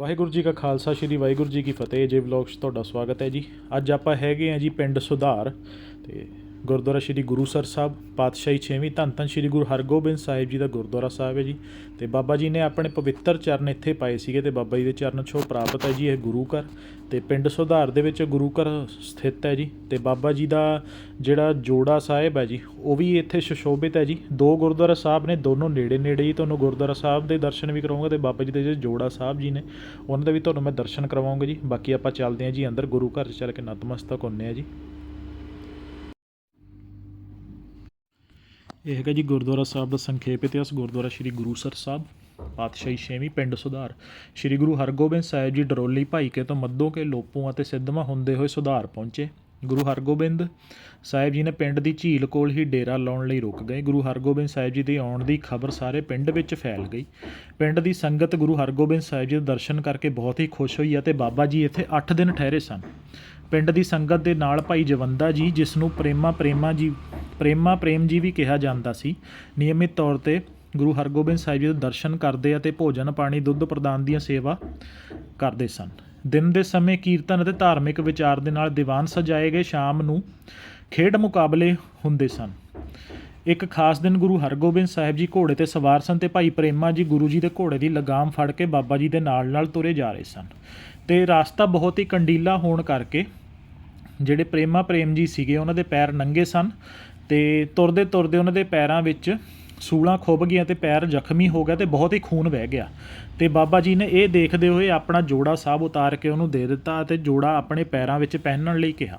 ਵਾਹਿਗੁਰੂ ਜੀ ਕਾ ਖਾਲਸਾ, ਸ੍ਰੀ ਵਾਹਿਗੁਰੂ ਜੀ ਕੀ ਫਤਿਹ। ਜੇ ਵਲੌਗ 'ਚ ਤੁਹਾਡਾ ਸਵਾਗਤ ਹੈ ਜੀ। ਅੱਜ ਆਪਾਂ ਹੈਗੇ ਆ ਜੀ ਪਿੰਡ ਸੁਧਾਰ ਤੇ ਗੁਰਦੁਆਰਾ ਸ੍ਰੀ ਗੁਰੂਸਰ ਸਾਹਿਬ, ਪਾਤਸ਼ਾਹੀ 6ਵੀਂ ਧੰਨ ਧੰਨ ਸ੍ਰੀ ਗੁਰੂ ਹਰਗੋਬਿੰਦ ਸਾਹਿਬ ਜੀ ਦਾ ਗੁਰਦੁਆਰਾ ਸਾਹਿਬ ਹੈ ਜੀ। ਤੇ ਬਾਬਾ ਜੀ ਨੇ ਆਪਣੇ ਪਵਿੱਤਰ ਚਰਨ ਇੱਥੇ ਪਾਏ ਸੀਗੇ ਤੇ ਬਾਬਾ ਜੀ ਦੇ ਚਰਨ ਛੋ ਪ੍ਰਾਪਤ ਹੈ ਜੀ, ਇਹ ਗੁਰੂ ਘਰ। ਤੇ ਪਿੰਡ ਸੁਧਾਰ ਦੇ ਵਿੱਚ ਗੁਰੂ ਘਰ ਸਥਿਤ ਹੈ ਜੀ। ਤੇ ਬਾਬਾ ਜੀ ਦਾ ਜਿਹੜਾ ਜੋੜਾ ਸਾਹਿਬ ਹੈ ਜੀ, ਉਹ ਵੀ ਇੱਥੇ ਸੁਸ਼ੋਭਿਤ ਹੈ ਜੀ। ਦੋ ਗੁਰਦੁਆਰਾ ਸਾਹਿਬ ਨੇ, ਦੋਨੋਂ ਨੇੜੇ ਨੇੜੇ ਹੀ ਤੁਹਾਨੂੰ ਗੁਰਦੁਆਰਾ ਸਾਹਿਬ ਦੇ ਦਰਸ਼ਨ ਵੀ ਕਰਾਉਂਗਾ ਤੇ ਬਾਬਾ ਜੀ ਦੇ ਜਿਹੜੇ ਜੋੜਾ ਸਾਹਿਬ ਜੀ ਨੇ, ਉਹਨਾਂ ਦੇ ਵੀ ਤੁਹਾਨੂੰ ਮੈਂ ਦਰਸ਼ਨ ਕਰਵਾਉਂਗਾ ਜੀ। ਬਾਕੀ ਆਪਾਂ ਚੱਲਦੇ ਹਾਂ ਜੀ, ਅੰਦਰ ਗੁਰੂ ਘਰ 'ਚ ਚੱਲ ਕੇ ਨਤਮਸਤਕ ਹੁੰਨੇ ਆ ਜੀ। ਇਹ ਹੈਗਾ ਜੀ ਗੁਰਦੁਆਰਾ ਸਾਹਿਬ ਦਾ ਸੰਖੇਪ ਇਤਿਹਾਸ, ਗੁਰਦੁਆਰਾ ਸ੍ਰੀ ਗੁਰੂਸਰ ਸਾਹਿਬ, ਪਾਤਸ਼ਾਹੀ ਛੇਵੀਂ ਪਿੰਡ ਸੁਧਾਰ। ਸ੍ਰੀ ਗੁਰੂ ਹਰਗੋਬਿੰਦ ਸਾਹਿਬ ਜੀ ਡਰੋਲੀ ਭਾਈਕੇ ਤੋਂ ਮੱਧੋਂ ਕੇ ਲੋਪੋਂ ਅਤੇ ਸਿੱਧਵਾਂ ਹੁੰਦੇ ਹੋਏ ਸੁਧਾਰ ਪਹੁੰਚੇ। ਗੁਰੂ ਹਰਗੋਬਿੰਦ ਸਾਹਿਬ ਜੀ ਨੇ ਪਿੰਡ ਦੀ ਝੀਲ ਕੋਲ ਹੀ ਡੇਰਾ ਲਾਉਣ ਲਈ ਰੁਕ ਗਏ। ਗੁਰੂ ਹਰਗੋਬਿੰਦ ਸਾਹਿਬ ਜੀ ਦੇ ਆਉਣ ਦੀ ਖਬਰ ਸਾਰੇ ਪਿੰਡ ਵਿੱਚ ਫੈਲ ਗਈ। ਪਿੰਡ ਦੀ ਸੰਗਤ ਗੁਰੂ ਹਰਗੋਬਿੰਦ ਸਾਹਿਬ ਜੀ ਦੇ ਦਰਸ਼ਨ ਕਰਕੇ ਬਹੁਤ ਹੀ ਖੁਸ਼ ਹੋਈ ਅਤੇ ਬਾਬਾ ਜੀ ਇੱਥੇ 8 ਦਿਨ ਠਹਿਰੇ ਸਨ। ਪਿੰਡ ਦੀ ਸੰਗਤ ਦੇ ਨਾਲ ਭਾਈ ਜਵੰਦਾ ਜੀ, ਜਿਸ ਨੂੰ ਪ੍ਰੇਮਾ ਪ੍ਰੇਮਾ ਜੀ ਪ੍ਰੇਮਾ ਪ੍ਰੇਮ ਜੀ ਵੀ ਕਿਹਾ ਜਾਂਦਾ ਸੀ। ਨਿਯਮਿਤ ਤੌਰ ਤੇ ਗੁਰੂ ਹਰਗੋਬਿੰਦ ਸਾਹਿਬ ਜੀ ਦੇ ਦਰਸ਼ਨ ਕਰਦੇ ਅਤੇ ਭੋਜਨ ਪਾਣੀ ਦੁੱਧ ਪ੍ਰਦਾਨ ਦੀਆਂ ਸੇਵਾ ਕਰਦੇ ਸਨ। ਦਿਨ ਦੇ ਸਮੇਂ ਕੀਰਤਨ ਅਤੇ ਧਾਰਮਿਕ ਵਿਚਾਰ ਦੇ ਨਾਲ ਦੀਵਾਨ ਸਜਾਏ ਗਏ ਸ਼ਾਮ ਨੂੰ ਖੇਡ ਮੁਕਾਬਲੇ ਹੁੰਦੇ ਸਨ। ਇੱਕ ਖਾਸ ਦਿਨ ਗੁਰੂ ਹਰਗੋਬਿੰਦ ਸਾਹਿਬ ਜੀ ਘੋੜੇ ਤੇ ਸਵਾਰ ਸਨ ਤੇ ਭਾਈ ਪ੍ਰੇਮਾ ਜੀ ਗੁਰੂ ਜੀ ਦੇ ਘੋੜੇ ਦੀ ਲਗਾਮ ਫੜ ਕੇ ਬਾਬਾ ਜੀ ਦੇ ਨਾਲ ਨਾਲ ਤੁਰੇ ਜਾ ਰਹੇ ਸਨ। ਤੇ ਰਾਸਤਾ ਬਹੁਤ ਹੀ ਕੰਡੀਲਾ ਹੋਣ ਕਰਕੇ ਜਿਹੜੇ ਪ੍ਰੇਮਾ ਪ੍ਰੇਮ ਜੀ ਸੀਗੇ, ਉਹਨਾਂ ਦੇ ਪੈਰ ਨੰਗੇ ਸਨ ਤੇ ਤੁਰਦੇ ਤੁਰਦੇ ਉਹਨਾਂ ਦੇ ਪੈਰਾਂ ਵਿੱਚ ਸੂਲਾਂ ਖੁੱਭ ਗਈਆਂ ਤੇ ਪੈਰ ਜ਼ਖਮੀ ਹੋ ਗਿਆ ਤੇ ਬਹੁਤ ਹੀ ਖੂਨ ਵਹਿ ਗਿਆ। ਤੇ ਬਾਬਾ ਜੀ ਨੇ ਇਹ ਦੇਖਦੇ ਹੋਏ ਆਪਣਾ ਜੋੜਾ ਸਾਹਿਬ ਉਤਾਰ ਕੇ ਉਹਨੂੰ ਦੇ ਦਿੱਤਾ ਤੇ ਜੋੜਾ ਆਪਣੇ ਪੈਰਾਂ ਵਿੱਚ ਪਹਿਨਣ ਲਈ ਕਿਹਾ।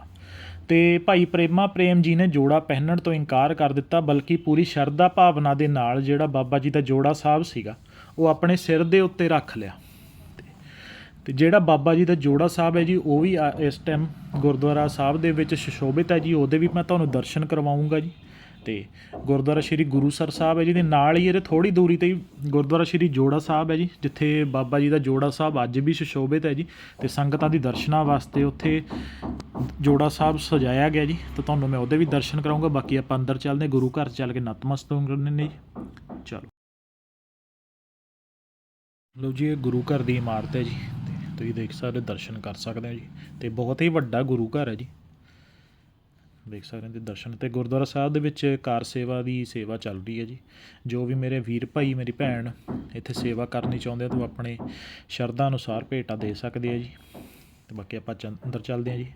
ਤੇ ਭਾਈ ਪ੍ਰੇਮਾ ਪ੍ਰੇਮ ਜੀ ਨੇ ਜੋੜਾ ਪਹਿਨਣ ਤੋਂ ਇਨਕਾਰ ਕਰ ਦਿੱਤਾ, ਬਲਕਿ ਪੂਰੀ ਸ਼ਰਧਾ ਭਾਵਨਾ ਦੇ ਨਾਲ ਜਿਹੜਾ ਬਾਬਾ ਜੀ ਦਾ ਜੋੜਾ ਸਾਹਿਬ ਸੀਗਾ, ਉਹ ਆਪਣੇ ਸਿਰ ਦੇ ਉੱਤੇ ਰੱਖ ਲਿਆ। ਤੇ ਜਿਹੜਾ ਬਾਬਾ ਜੀ ਦਾ ਜੋੜਾ ਸਾਹਿਬ ਹੈ ਜੀ ਉਹ ਵੀ ਆ- ਇਸ ਟਾਈਮ ਗੁਰਦੁਆਰਾ ਸਾਹਿਬ ਦੇ ਵਿੱਚ ਸੁਸ਼ੋਭਿਤ ਹੈ ਜੀ ਉਹਦੇ ਵੀ ਮੈਂ ਤੁਹਾਨੂੰ ਦਰਸ਼ਨ ਕਰਵਾਉਂਗਾ ਜੀ। ਤੇ ਗੁਰਦੁਆਰਾ ਸ਼੍ਰੀ ਗੁਰੂਸਰ ਸਾਹਿਬ ਹੈ ਜੀ ਦੇ ਨਾਲ ਹੀ ਇਹਦੇ ਥੋੜੀ ਦੂਰੀ ਤੇ ਹੀ ਗੁਰਦੁਆਰਾ ਸ਼੍ਰੀ ਜੋੜਾ ਸਾਹਿਬ ਹੈ ਜੀ ਜਿੱਥੇ ਬਾਬਾ ਜੀ ਦਾ ਜੋੜਾ ਸਾਹਿਬ ਅੱਜ ਵੀ ਸੁਸ਼ੋਭਿਤ ਹੈ ਜੀ। ਤੇ ਸੰਗਤਾਂ ਦੀ ਦਰਸ਼ਨਾਂ ਵਾਸਤੇ ਉੱਥੇ ਜੋੜਾ ਸਾਹਿਬ ਸਜਾਇਆ ਗਿਆ ਜੀ ਤੇ ਤੁਹਾਨੂੰ ਮੈਂ ਉਹਦੇ ਵੀ ਦਰਸ਼ਨ ਕਰਾਉਂਗਾ। ਬਾਕੀ ਆਪਾਂ ਅੰਦਰ ਚੱਲਦੇ ਹਾਂ, ਗੁਰੂ ਘਰ ਚੱਲ ਕੇ ਨਤਮਸਤਕ ਕਰਨੇ ਨੇ ਜੀ। ਚਲੋ। ਲਓ ਜੀ ਇਹ ਗੁਰੂ ਘਰ ਦੀ ਇਮਾਰਤ ਹੈ ਜੀ। ਤੁਸੀਂ ਦੇਖ ਸਕਦੇ ਹੋ, ਦਰਸ਼ਨ ਕਰ ਸਕਦੇ ਹੋ ਜੀ। ਤੇ ਬਹੁਤ ਹੀ ਵੱਡਾ ਗੁਰੂ ਘਰ ਹੈ ਜੀ। ਦੇਖ ਸਕਦੇ ਹੋ ਤੇ ਦਰਸ਼ਨ ਤੇ ਗੁਰਦੁਆਰਾ ਸਾਹਿਬ ਦੇ ਵਿੱਚ ਕਾਰ ਸੇਵਾ ਦੀ ਸੇਵਾ ਚੱਲ ਰਹੀ ਹੈ ਜੀ। ਜੋ ਵੀ ਮੇਰੇ ਵੀਰ ਭਾਈ ਮੇਰੀ ਭੈਣ ਇੱਥੇ ਸੇਵਾ ਕਰਨੀ ਚਾਹੁੰਦੇ ਆ ਤਾਂ ਆਪਣੇ ਸ਼ਰਧਾ ਅਨੁਸਾਰ ਭੇਟਾ ਦੇ ਸਕਦੇ ਆ ਜੀ। ਤੇ ਬਾਕੀ ਆਪਾਂ ਚ- ਅੰਦਰ ਚੱਲਦੇ ਆ ਜੀ।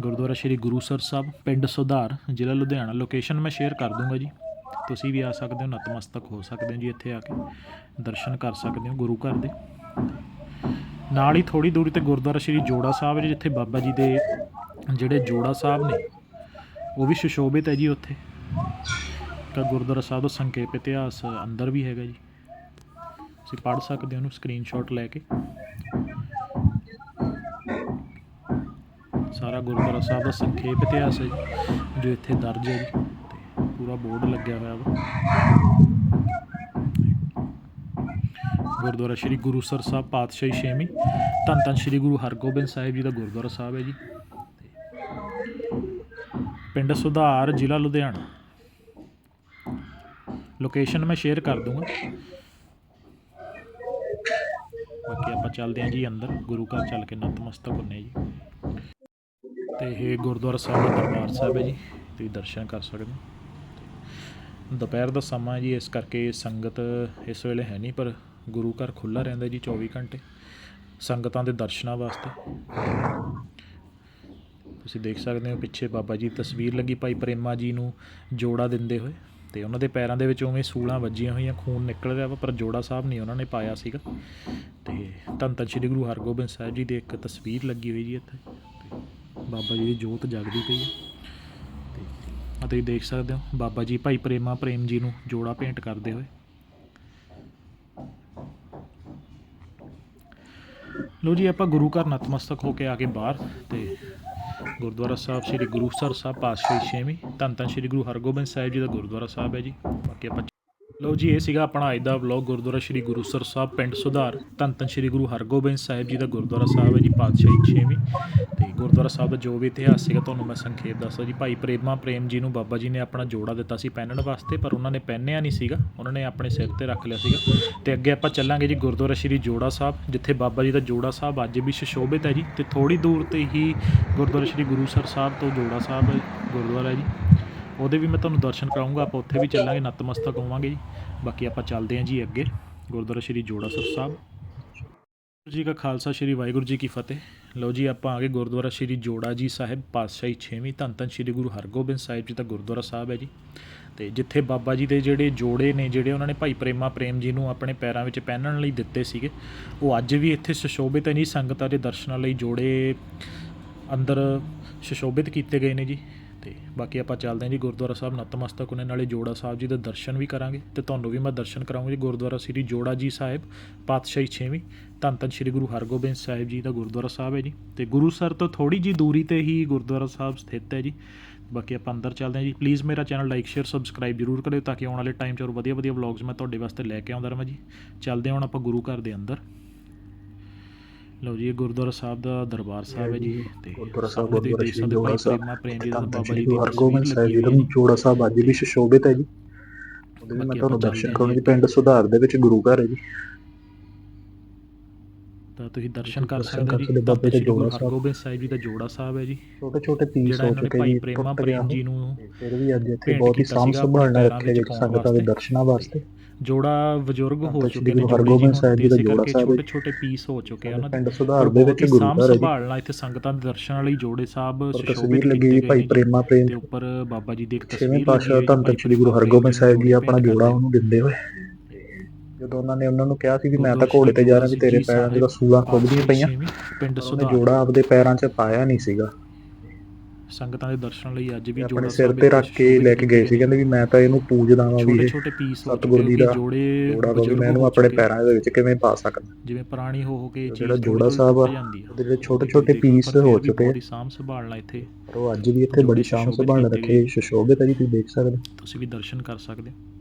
ਗੁਰਦੁਆਰਾ ਸ਼੍ਰੀ ਗੁਰੂਸਰ ਸਾਹਿਬ ਪਿੰਡ ਸੁਧਾਰ ਜ਼ਿਲ੍ਹਾ ਲੁਧਿਆਣਾ। ਲੋਕੇਸ਼ਨ ਮੈਂ ਸ਼ੇਅਰ ਕਰ ਦੂੰਗਾ ਜੀ। ਤੁਸੀਂ ਵੀ ਆ ਸਕਦੇ ਹੋ ਨਤਮਸਤਕ ਹੋ ਸਕਦੇ ਹੋ ਜੀ ਇੱਥੇ ਆ ਕੇ। ਦਰਸ਼ਨ ਕਰ ਸਕਦੇ ਹੋ ਗੁਰੂ ਘਰ ਦੇ। ਨਾਲ ਹੀ ਥੋੜੀ ਦੂਰੀ ਤੇ ਗੁਰਦੁਆਰਾ ਸ਼੍ਰੀ ਜੋੜਾ ਸਾਹਿਬ ਹੈ ਜੀ, ਜਿੱਥੇ ਬਾਬਾ ਜੀ ਦੇ ਜਿਹੜੇ ਜੋੜਾ ਸਾਹਿਬ ਨੇ ਉਹ ਵੀ ਸੁਸ਼ੋਭਿਤ ਹੈ ਜੀ ਉੱਥੇ। ਤਾਂ ਗੁਰਦੁਆਰਾ ਸਾਹਿਬ ਦਾ ਸੰਖੇਪ ਇਤਿਹਾਸ ਅੰਦਰ ਵੀ ਹੈਗਾ ਜੀ। ਤੁਸੀਂ ਪੜ੍ਹ ਸਕਦੇ ਹੋ ਉਹਨੂੰ ਸਕਰੀਨਸ਼ਾਟ ਲੈ ਕੇ। ਸਾਰਾ ਗੁਰਦੁਆਰਾ ਸਾਹਿਬ ਦਾ ਸੰਖੇਪ ਇਤਿਹਾਸ ਹੈ ਜੀ ਜੋ ਇੱਥੇ ਦਰਜ ਹੈ ਜੀ ਤੇ ਪੂਰਾ ਬੋਰਡ ਲੱਗਿਆ ਹੋਇਆ ਵਾ। ਗੁਰਦੁਆਰਾ ਸ਼੍ਰੀ ਗੁਰੂਸਰ ਸਾਹਿਬ ਪਾਤਸ਼ਾਹੀ ਛੇਵੀਂ, ਧੰਨ ਧੰਨ ਸ਼੍ਰੀ ਗੁਰੂ ਹਰਗੋਬਿੰਦ ਸਾਹਿਬ ਜੀ ਦਾ ਗੁਰਦੁਆਰਾ ਸਾਹਿਬ ਹੈ ਜੀ। ਪਿੰਡ ਸੁਧਾਰ, ਜ਼ਿਲ੍ਹਾ ਲੁਧਿਆਣਾ। ਲੋਕੇਸ਼ਨ ਮੈਂ ਸ਼ੇਅਰ ਕਰ ਦੂੰਗਾ। ਬਾਕੀ ਆਪਾਂ ਚੱਲਦੇ ਹਾਂ ਜੀ ਅੰਦਰ। ਗੁਰੂ ਘਰ ਚੱਲ ਕੇ ਨਤਮਸਤਕ ਹੁੰਨੇ ਜੀ। ਤੇ ਇਹ ਗੁਰਦੁਆਰਾ ਸਾਹਿਬ ਦਾ ਦਰਬਾਰ ਸਾਹਿਬ ਹੈ ਜੀ। ਤੁਸੀਂ ਦਰਸ਼ਨ ਕਰ ਸਕਦੇ ਹੋ। ਦੁਪਹਿਰ ਦਾ ਸਮਾਂ ਜੀ, ਇਸ ਕਰਕੇ ਸੰਗਤ ਇਸ ਵੇਲੇ ਹੈ ਨਹੀਂ, ਪਰ ਗੁਰੂ ਘਰ ਖੁੱਲਾ ਰਹਿੰਦਾ ਜੀ 24 ਘੰਟੇ, ਸੰਗਤਾਂ ਦੇ ਦਰਸ਼ਨਾਂ ਵਾਸਤੇ। ਤੁਸੀਂ ਦੇਖ ਸਕਦੇ ਹੋ ਪਿੱਛੇ ਬਾਬਾ ਜੀ ਦੀ ਤਸਵੀਰ ਲੱਗੀ, ਭਾਈ ਪ੍ਰੇਮਾ ਜੀ ਨੂੰ ਜੋੜਾ ਦਿੰਦੇ ਹੋਏ। ਤੇ ਉਹਨਾਂ ਦੇ ਪੈਰਾਂ ਦੇ ਵਿੱਚ ਉਵੇਂ ਸੂਲਾਂ ਵੱਜੀਆਂ ਹੋਈਆਂ, ਖੂਨ ਨਿਕਲ ਰਿਹਾ ਵਾ, ਪਰ ਜੋੜਾ ਸਾਹਿਬ ਨਹੀਂ ਉਹਨਾਂ ਨੇ ਪਾਇਆ ਸੀਗਾ। ਤੇ ਧੰਨ ਧੰਨ ਸ਼੍ਰੀ ਗੁਰੂ ਹਰਗੋਬਿੰਦ ਸਾਹਿਬ ਜੀ ਦੀ ਇੱਕ ਤਸਵੀਰ ਲੱਗੀ ਹੋਈ ਜੀ ਇੱਥੇ। ਬਾਬਾ ਜੀ ਦੀ ਜੋਤ ਜਗਦੀ ਪਈ ਹੈ। ਤੇ ਆ ਤੁਸੀਂ ਦੇਖ ਸਕਦੇ ਹੋ, ਬਾਬਾ ਜੀ, ਭਾਈ ਪ੍ਰੇਮਾ ਪ੍ਰੇਮ ਜੀ ਨੂੰ ਜੋੜਾ ਭੇਂਟ ਕਰਦੇ ਹੋਏ। ਲੋ ਜੀ, ਆਪਾਂ ਗੁਰੂ ਘਰ ਨਤਮਸਤਕ ਹੋ ਕੇ ਆ ਕੇ ਬਾਹਰ ਤੇ ਗੁਰਦੁਆਰਾ ਸਾਹਿਬ, ਸ੍ਰੀ ਗੁਰੂਸਰ ਸਾਹਿਬ, ਪਾਤਸ਼ਾਹੀ ਛੇਵੀਂ ਧੰਨ ਧੰਨ ਸ੍ਰੀ ਗੁਰੂ ਹਰਗੋਬਿੰਦ ਸਾਹਿਬ ਜੀ ਦਾ ਗੁਰਦੁਆਰਾ ਸਾਹਿਬ ਹੈ ਜੀ। ਬਾਕੀ ਆਪਾਂ ਲਓ ਜੀ, ਇਹ ਸੀਗਾ ਆਪਣਾ ਅੱਜ ਦਾ ਵਲੌਗ ਗੁਰਦੁਆਰਾ ਸ਼੍ਰੀ ਗੁਰੂਸਰ ਸਾਹਿਬ, ਪਿੰਡ ਸੁਧਾਰ, ਧੰਨ ਧੰਨ ਸ਼੍ਰੀ ਗੁਰੂ ਹਰਗੋਬਿੰਦ ਸਾਹਿਬ ਜੀ ਦਾ ਗੁਰਦੁਆਰਾ ਸਾਹਿਬ ਹੈ ਜੀ, ਪਾਤਸ਼ਾਹੀ 6ਵੀਂ ਤੇ ਗੁਰਦੁਆਰਾ ਸਾਹਿਬ ਦਾ ਜੋ ਵੀ ਇਤਿਹਾਸ ਸੀਗਾ, ਤੁਹਾਨੂੰ ਮੈਂ ਸੰਖੇਪ ਦੱਸਦਾ ਜੀ। ਭਾਈ ਪ੍ਰੇਮਾ ਪ੍ਰੇਮ ਜੀ ਨੂੰ ਬਾਬਾ ਜੀ ਨੇ ਆਪਣਾ ਜੋੜਾ ਦਿੱਤਾ ਸੀ ਪਹਿਨਣ ਵਾਸਤੇ, ਪਰ ਉਹਨਾਂ ਨੇ ਪਹਿਨਿਆ ਨਹੀਂ ਸੀਗਾ। ਉਹਨਾਂ ਨੇ ਆਪਣੇ ਸਿਰ ਤੇ ਰੱਖ ਲਿਆ ਸੀਗਾ। ਤੇ ਅੱਗੇ ਆਪਾਂ ਚੱਲਾਂਗੇ ਜੀ ਗੁਰਦੁਆਰਾ ਸ਼੍ਰੀ ਜੋੜਾ ਸਾਹਿਬ, ਜਿੱਥੇ ਬਾਬਾ ਜੀ ਦਾ ਜੋੜਾ ਸਾਹਿਬ ਅੱਜ ਵੀ ਸੁਸ਼ੋਭਿਤ ਹੈ ਜੀ। ਤੇ ਥੋੜੀ ਦੂਰ ਤੇ ਹੀ ਗੁਰਦੁਆਰਾ ਸ਼੍ਰੀ ਗੁਰੂਸਰ ਸਾਹਿਬ ਤੋਂ ਜੋੜਾ ਸਾਹਿਬ ਗੁਰਦੁਆਰਾ ਜੀ। ਉਹਦੇ ਵੀ ਮੈਂ ਤੁਹਾਨੂੰ ਦਰਸ਼ਨ ਕਰਾਉਂਗਾ, ਆਪਾਂ ਉੱਥੇ ਵੀ ਚੱਲਾਂਗੇ ਨਤਮਸਤਕ ਹੋਵਾਂਗੇ ਜੀ। ਬਾਕੀ ਆਪਾਂ ਚੱਲਦੇ ਹਾਂ ਜੀ ਅੱਗੇ, ਗੁਰਦੁਆਰਾ ਸ਼੍ਰੀ ਜੋੜਾਸਰ ਸਾਹਿਬ। ਵਾਹਿਗੁਰੂ ਜੀ ਕਾ ਖਾਲਸਾ, ਸ਼੍ਰੀ ਵਾਹਿਗੁਰੂ ਜੀ ਕੀ ਫਤਿਹ। ਲਓ ਜੀ, ਆਪਾਂ ਆ ਗਏ ਗੁਰਦੁਆਰਾ ਸ਼੍ਰੀ ਜੋੜਾ ਜੀ ਸਾਹਿਬ, ਪਾਤਸ਼ਾਹੀ 6ਵੀਂ ਧੰਨ ਧੰਨ ਸ਼੍ਰੀ ਗੁਰੂ ਹਰਗੋਬਿੰਦ ਸਾਹਿਬ ਜੀ ਦਾ ਗੁਰਦੁਆਰਾ ਸਾਹਿਬ ਹੈ ਜੀ। ਤੇ ਜਿੱਥੇ ਬਾਬਾ ਜੀ ਦੇ ਜਿਹੜੇ ਜੋੜੇ ਨੇ, ਜਿਹੜੇ ਉਹਨਾਂ ਨੇ ਭਾਈ ਪ੍ਰੇਮਾ ਪ੍ਰੇਮ ਜੀ ਨੂੰ ਆਪਣੇ ਪੈਰਾਂ ਵਿੱਚ ਪਹਿਨਣ ਲਈ ਦਿੱਤੇ ਸੀਗੇ, ਉਹ ਅੱਜ ਵੀ ਇੱਥੇ ਸੁਸ਼ੋਭਿਤ ਹੈ ਜੀ, ਸੰਗਤਾਂ ਦੇ ਦਰਸ਼ਨਾਂ ਲਈ ਜੋੜੇ ਅੰਦਰ ਸੁਸ਼ੋਭਿਤ ਕੀਤੇ ਗਏ ਨੇ ਜੀ। ਤੇ ਬਾਕੀ ਆਪਾਂ ਚੱਲਦੇ ਹਾਂ ਜੀ ਗੁਰਦੁਆਰਾ ਸਾਹਿਬ ਨਤਮਸਤਕ ਉਹਨੇ ਨਾਲੇ ਜੋੜਾ ਸਾਹਿਬ ਜੀ ਦੇ ਦਰਸ਼ਨ ਵੀ ਕਰਾਂਗੇ ਤੇ ਤੁਹਾਨੂੰ ਵੀ ਮੈਂ ਦਰਸ਼ਨ ਕਰਾਉਂਗਾ ਜੀ ਗੁਰਦੁਆਰਾ ਸ੍ਰੀ ਜੋੜਾ ਜੀ ਸਾਹਿਬ, ਪਾਤਸ਼ਾਹੀ 6ਵੀਂ ਧੰਨ ਧੰਨ ਸ਼੍ਰੀ ਗੁਰੂ ਹਰਗੋਬਿੰਦ ਸਾਹਿਬ ਜੀ ਦਾ ਗੁਰਦੁਆਰਾ ਸਾਹਿਬ ਹੈ ਜੀ ਤੇ ਗੁਰੂਸਰ ਤੋਂ ਥੋੜੀ ਜੀ ਦੂਰੀ ਤੇ ਹੀ ਗੁਰਦੁਆਰਾ ਸਾਹਿਬ ਸਥਿਤ ਹੈ ਜੀ। ਬਾਕੀ ਆਪਾਂ ਅੰਦਰ ਚੱਲਦੇ ਹਾਂ ਜੀ। ਪਲੀਜ਼ ਮੇਰਾ ਚੈਨਲ ਲਾਈਕ ਸ਼ੇਅਰ ਸਬਸਕ੍ਰਾਈਬ ਜ਼ਰੂਰ ਕਰਿਓ ਤਾਂ ਕਿ ਆਉਣ ਵਾਲੇ ਟਾਈਮ 'ਚ ਹੋਰ ਵਧੀਆ ਵਧੀਆ ਵਲੌਗਸ ਮੈਂ ਤੁਹਾਡੇ ਵਾਸਤੇ ਲੈ ਕੇ ਆਉਂਦਾ ਰਹਾਂ ਜੀ। ਚੱਲਦੇ ਹਾਂ ਹੁਣ ਆਪਾਂ ਗੁਰੂ ਘਰ ਦੇ ਅੰਦਰ। ਲਓ ਜੀ ਇਹ ਗੁਰਦੁਆਰਾ ਸਾਹਿਬ ਦਾ ਦਰਬਾਰ ਸਾਹਿਬ ਹੈ ਜੀ ਤੇ ਗੁਰਦੁਆਰਾ ਸਾਹਿਬ ਗੁਰਦੁਆਰਾ ਸ਼੍ਰੀ ਜੋੜਾ ਸਾਹਿਬ ਪ੍ਰੇਮਾ ਜੀ ਦਾ ਬਾਬਾ ਜੀ ਦੀ ਹਰਗੋਬਿੰਦ ਸਾਹਿਬ ਜੀ ਦਾ ਜੋੜਾ ਸਾਹਿਬ ਅੱਜ ਵੀ ਸੁਸ਼ੋਭਿਤ ਹੈ ਜੀ। ਉਹਦੇ ਮੈਂ ਤੁਹਾਨੂੰ ਦਰਸ਼ਨ ਕਰਾਉਣੇ ਜੀ ਪਿੰਡ ਸੁਧਾਰ ਦੇ ਵਿੱਚ ਗੁਰੂ ਘਰ ਹੈ ਜੀ। ਤਾਂ ਤੁਸੀਂ ਦਰਸ਼ਨ ਕਰ ਸਕਦੇ ਹੋ ਜੀ। ਬਾਬੇ ਦੇ ਜੋੜਾ ਸਾਹਿਬ। ਹਰਗੋਬਿੰਦ ਸਾਹਿਬ ਜੀ ਦਾ ਜੋੜਾ ਸਾਹਿਬ ਹੈ ਜੀ। ਛੋਟੇ ਛੋਟੇ ਪੀਸ ਹੋ ਚੁੱਕੇ ਜੀ ਪ੍ਰੇਮਾ ਪ੍ਰੇਮ ਜੀ ਨੂੰ ਫਿਰ ਵੀ ਅੱਜ ਇੱਥੇ ਬਹੁਤ ਹੀ ਸਾਂਭ ਸੰਭਾਲ ਨਾਲ ਰੱਖਿਆ ਸੰਗਤਾਂ ਦੇ ਦਰਸ਼ਨਾਂ ਵਾਸਤੇ। ਜੋੜਾ ਬਜ਼ੁਰਗ ਹੋ ਚੁੱਕੇ ਨੇ ਹਰਗੋਬਿੰਦ ਸਾਹਿਬ ਜੀ ਦਾ ਜੋੜਾ ਸਾਹਿਬ ਹੈ। ਛੋਟੇ ਛੋਟੇ ਪੀਸ ਹੋ ਚੁੱਕੇ ਆ ਉਹਨਾਂ ਦੇ। ਪਿੰਡ ਸੁਧਾਰ ਦੇ ਵਿੱਚ ਹੀ ਗੁਰੂ ਘਰ ਹੈ ਇੱਥੇ ਸੰਗਤਾਂ ਦੇ ਦਰਸ਼ਨਾਂ ਲਈ ਜੋੜੇ ਸਾਹਿਬ ਤਸਵੀਰ ਲੱਗੀ ਭਾਈ। ਪ੍ਰੇਮਾ ਪ੍ਰੇਮ ਤੇ ਉੱਪਰ ਬਾਬਾ ਜੀ ਦੀ ਇੱਕ ਤਸਵੀਰ ਲੱਗੀ ਧੰਨ ਧੰਨ ਸ਼੍ਰੀ ਗੁਰੂ ਹਰਗੋਬਿੰਦ ਸਾਹਿਬ ਜੀ ਆਪਣਾ ਜੋੜਾ ਉਹਨੂੰ ਦਿੰਦੇ ਹੋਏ। ਜਦੋਂ ਉਹਨਾਂ ਨੇ ਉਹਨਾਂ ਨੂੰ ਕਿਹਾ ਸੀ ਵੀ ਮੈਂ ਤਾਂ ਘੋੜੇ ਤੇ ਜਾ ਰਿਹਾ ਵੀ ਤੇਰੇ ਪੈਰਾਂ ਤਾਂ ਸੂਲਾਂ ਖੁੱਬਦੀਆਂ ਪਈਆਂ। ਪਿੰਡ ਉਹਨੇ ਸੁਧਾਰ। ਜੋੜਾ ਆਪਦੇ ਪੈਰਾਂ 'ਚ ਪਾਇਆ ਨਹੀਂ ਸੀਗਾ। ਸੰਗਤਾਂ ਦੇ ਦਰਸ਼ਨ ਲਈ ਅੱਜ ਵੀ ਜੋੜਾ ਆਪਣੇ ਸਿਰ ਤੇ ਰੱਖ ਕੇ ਲੈ ਕੇ ਗਏ ਸੀ। ਕਹਿੰਦੇ ਵੀ ਮੈਂ ਤਾਂ ਇਹਨੂੰ ਪੂਜਦਾ ਵਾਂ ਵੀ ਛੋਟੇ ਇਹ ਛੋਟੇ ਪੀਸ ਹੋ ਸਤਿਗੁਰ ਜੀ ਦਾ ਜੋੜੇ ਜੋੜਾ ਵਾ ਵੀ ਬਜ਼ੁਰਗ ਮੈਂ ਇਹਨੂੰ ਹੋ ਆਪਣੇ ਚੁੱਕੇ। ਪੈਰਾਂ ਦੇ ਵਿੱਚ ਕਿਵੇਂ ਪਾ ਸਕਦਾ? ਜਿਵੇਂ ਪੁਰਾਣੀ ਹੋ ਹੋ ਕੇ ਇਹ ਜਿਹੜਾ ਚੀਜ਼ ਜੋੜਾ ਥੋੜ੍ਹੀ ਸਾਹਿਬ ਆ, ਟੁੱਟ ਜਾਂਦੀ ਉਹਦੇ ਜਿਹੜੇ ਛੋਟੇ ਛੋਟੇ ਪੀਸ ਹੋ ਚੁੱਕੇ। ਬਹੁਤ ਹੀ ਸਾਂਭ ਸੰਭਾਲਣਾ ਇੱਥੇ ਪਰ ਉਹ ਅੱਜ ਵੀ ਇੱਥੇ ਬੜੀ ਸ਼ਾਮ ਕੀਤੇ ਰੱਖੇ। ਸ਼ੋਭਿਤ ਹੈ ਜੀ ਤੁਸੀਂ ਦੇਖ ਸਕਦੇ ਹੋ। ਤੁਸੀਂ ਵੀ ਦਰਸ਼ਨ ਕਰ ਸਕਦੇ ਹੋ।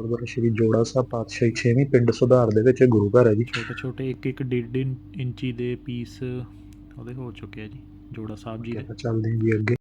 ਗੁਰਦੁਆਰਾ ਸ਼੍ਰੀ ਜੋੜਾ ਸਾਹਿਬ ਪਾਤਸ਼ਾਹੀ 6ਵੀਂ ਪਿੰਡ ਸੁਧਾਰ ਦੇ ਵਿੱਚ ਗੁਰੂ ਘਰ ਹੈ ਜੀ। ਛੋਟੇ ਛੋਟੇ ਇੱਕ ਇੱਕ ਡੇਢ ਇੰਚੀ ਦੇ ਪੀਸ ਉਹਦੇ ਹੋ ਚੁੱਕੇ ਆ ਜੀ ਜੋੜਾ ਸਾਹਿਬ ਜੀ ਦੇ। ਚੱਲਦੇ ਜੀ ਅੱਗੇ।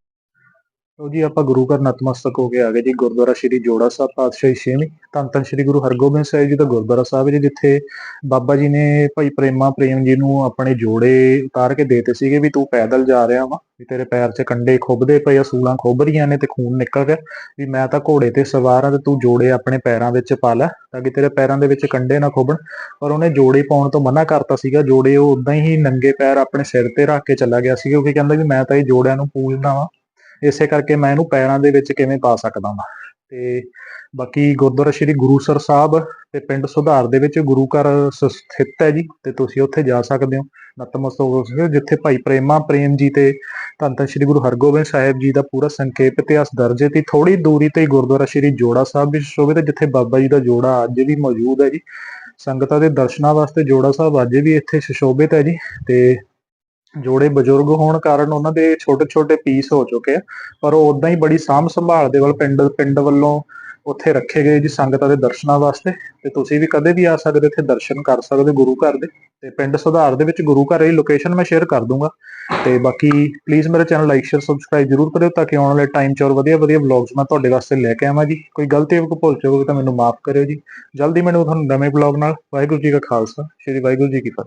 ਲਓ ਜੀ, ਆਪਾਂ ਗੁਰੂ ਘਰ ਨਤਮਸਤਕ ਹੋ ਕੇ ਆ ਗਏ ਜੀ, ਗੁਰਦੁਆਰਾ ਸ਼੍ਰੀ ਜੋੜਾ ਸਾਹਿਬ ਪਾਤਸ਼ਾਹੀ ਛੇਵੀਂ, ਧੰਨ ਧੰਨ ਸ਼੍ਰੀ ਗੁਰੂ ਹਰਗੋਬਿੰਦ ਸਾਹਿਬ ਜੀ ਦਾ ਗੁਰਦੁਆਰਾ ਸਾਹਿਬ ਹੈ ਜੀ, ਜਿੱਥੇ ਬਾਬਾ ਜੀ ਨੇ ਭਾਈ ਪ੍ਰੇਮਾ ਪ੍ਰੇਮ ਜੀ ਨੂੰ ਆਪਣੇ ਜੋੜੇ ਉਤਾਰ ਕੇ ਦੇਤੇ ਸੀਗੇ ਵੀ ਤੂੰ ਪੈਦਲ ਜਾ ਰਿਹਾ ਵਾ, ਵੀ ਤੇਰੇ ਪੈਰ 'ਚ ਕੰਡੇ ਖੁੱਬਦੇ ਪਏ ਆ, ਸੂਲਾਂ ਖੁੱਭ ਰਹੀਆਂ ਨੇ ਤੇ ਖੂਨ ਨਿਕਲ ਰਿਹਾ, ਵੀ ਮੈਂ ਤਾਂ ਘੋੜੇ ਤੇ ਸਵਾਰ ਆ ਤੇ ਤੂੰ ਜੋੜੇ ਆਪਣੇ ਪੈਰਾਂ ਵਿੱਚ ਪਾ ਲੈ, ਤਾਂ ਕਿ ਤੇਰੇ ਪੈਰਾਂ ਦੇ ਵਿੱਚ ਕੰਡੇ ਨਾ ਖੁੱਬਣ। ਪਰ ਉਹਨੇ ਜੋੜੇ ਪਾਉਣ ਤੋਂ ਮਨਾ ਕਰਤਾ ਸੀਗਾ, ਜੋੜੇ ਉਹ ਉਦਾਂ ਹੀ ਨੰਗੇ ਪੈਰ ਆਪਣੇ ਸਿਰ ਤੇ ਰੱਖ ਕੇ ਚੱਲਾ ਗਿਆ ਸੀ ਕਿਉਂਕਿ ਕਹਿੰਦਾ ਵੀ ਮੈਂ ਤਾਂ ਇਹ ਜੋੜਿਆਂ ਨੂੰ ਪੂਜਦਾ ਵਾਂ। ਇਸੇ ਕਰਕੇ ਮੈਂ ਇਹਨੂੰ ਪੈਰਾਂ ਦੇ ਵਿੱਚ ਕਿਵੇਂ ਪਾ ਸਕਦਾ ਵਾਂ। ਤੇ ਬਾਕੀ ਗੁਰਦੁਆਰਾ ਸ਼੍ਰੀ ਗੁਰੂਸਰ ਸਾਹਿਬ ਤੇ ਪਿੰਡ ਸੁਧਾਰ ਦੇ ਵਿੱਚ ਗੁਰੂ ਘਰ ਸ- ਸਥਿਤ ਹੈ ਜੀ, ਤੇ ਤੁਸੀਂ ਉੱਥੇ ਜਾ ਸਕਦੇ ਹੋ। ਨਤਮਸਤਕ ਹੋ ਸਕਦੇ ਹੋ, ਜਿੱਥੇ ਭਾਈ ਪ੍ਰੇਮਾ ਪ੍ਰੇਮ ਜੀ ਤੇ ਧੰਨ ਧੰਨ ਸ਼੍ਰੀ ਗੁਰੂ ਹਰਗੋਬਿੰਦ ਸਾਹਿਬ ਜੀ ਦਾ ਪੂਰਾ ਸੰਖੇਪ ਇਤਿਹਾਸ ਦਰਜ ਹੈ। ਤੇ ਥੋੜੀ ਦੂਰੀ ਤੇ ਗੁਰਦੁਆਰਾ ਸ਼੍ਰੀ ਜੋੜਾ ਸਾਹਿਬ ਵੀ ਸ਼ੋਭਿਤ ਹੈ, ਜਿੱਥੇ ਬਾਬਾ ਜੀ ਦਾ ਜੋੜਾ ਅੱਜ ਵੀ ਮੌਜੂਦ ਹੈ ਜੀ। ਸੰਗਤਾਂ ਦੇ ਦਰਸ਼ਨਾਂ ਵਾਸਤੇ ਜੋੜਾ ਸਾਹਿਬ ਅੱਜ ਵੀ ਇੱਥੇ ਸੁਸ਼ੋਭਿਤ ਹੈ ਜੀ। ਤੇ ਜੋੜੇ ਬਜ਼ੁਰਗ ਹੋਣ ਕਾਰਨ ਉਹਨਾਂ ਦੇ ਛੋਟੇ ਛੋਟੇ ਪੀਸ ਹੋ ਚੁੱਕੇ ਆ। ਪਰ ਉਹ ਉਦਾਂ ਹੀ ਬੜੀ ਸਾਂਭ ਸੰਭਾਲ ਦੇ ਵੱਲ ਪਿੰਡ ਪਿੰਡ ਵੱਲੋਂ ਉੱਥੇ ਰੱਖੇ ਗਏ ਜੀ ਸੰਗਤਾਂ ਦੇ ਦਰਸ਼ਨਾਂ ਵਾਸਤੇ। ਤੇ ਤੁਸੀਂ ਵੀ ਕਦੇ ਵੀ ਆ ਸਕਦੇ, ਇੱਥੇ ਦਰਸ਼ਨ ਕਰ ਸਕਦੇ ਗੁਰੂ ਘਰ ਦੇ। ਤੇ ਪਿੰਡ ਸੁਧਾਰ ਦੇ ਵਿੱਚ ਗੁਰੂ ਘਰ ਦੀ ਲੋਕੇਸ਼ਨ ਮੈਂ ਸ਼ੇਅਰ ਕਰ ਦੂੰਗਾ। ਤੇ ਬਾਕੀ ਪਲੀਜ਼ ਮੇਰੇ ਚੈਨਲ ਲਾਈਕ ਸ਼ੇਅਰ ਸਬਸਕ੍ਰਾਈਬ ਜਰੂਰ ਕਰਿਓ ਤਾਂ ਕਿ ਆਉਣ ਵਾਲੇ ਟਾਈਮ 'ਚ ਹੋਰ ਵਧੀਆ ਵਧੀਆ ਵਲੌਗਸ ਮੈਂ ਤੁਹਾਡੇ ਵਾਸਤੇ ਲੈ ਕੇ ਆਵਾਂ ਜੀ। ਕੋਈ ਗਲਤੀ ਹੋਵੇ ਭੁੱਲ ਚੁੱਕ ਤਾਂ ਮੈਨੂੰ ਮਾਫ ਕਰਿਓ ਜੀ। ਜਲਦੀ ਮੈਨੂੰ ਤੁਹਾਨੂੰ ਨਵੇਂ ਵਲੌਗ ਨਾਲ ਵਾਹਿਗੁਰੂ ਜੀ ਕਾ ਖਾਲਸਾ, ਸ਼੍ਰੀ ਵਾਹਿਗੁਰੂ ਜੀ ਕੀ ਫਤਿਹ।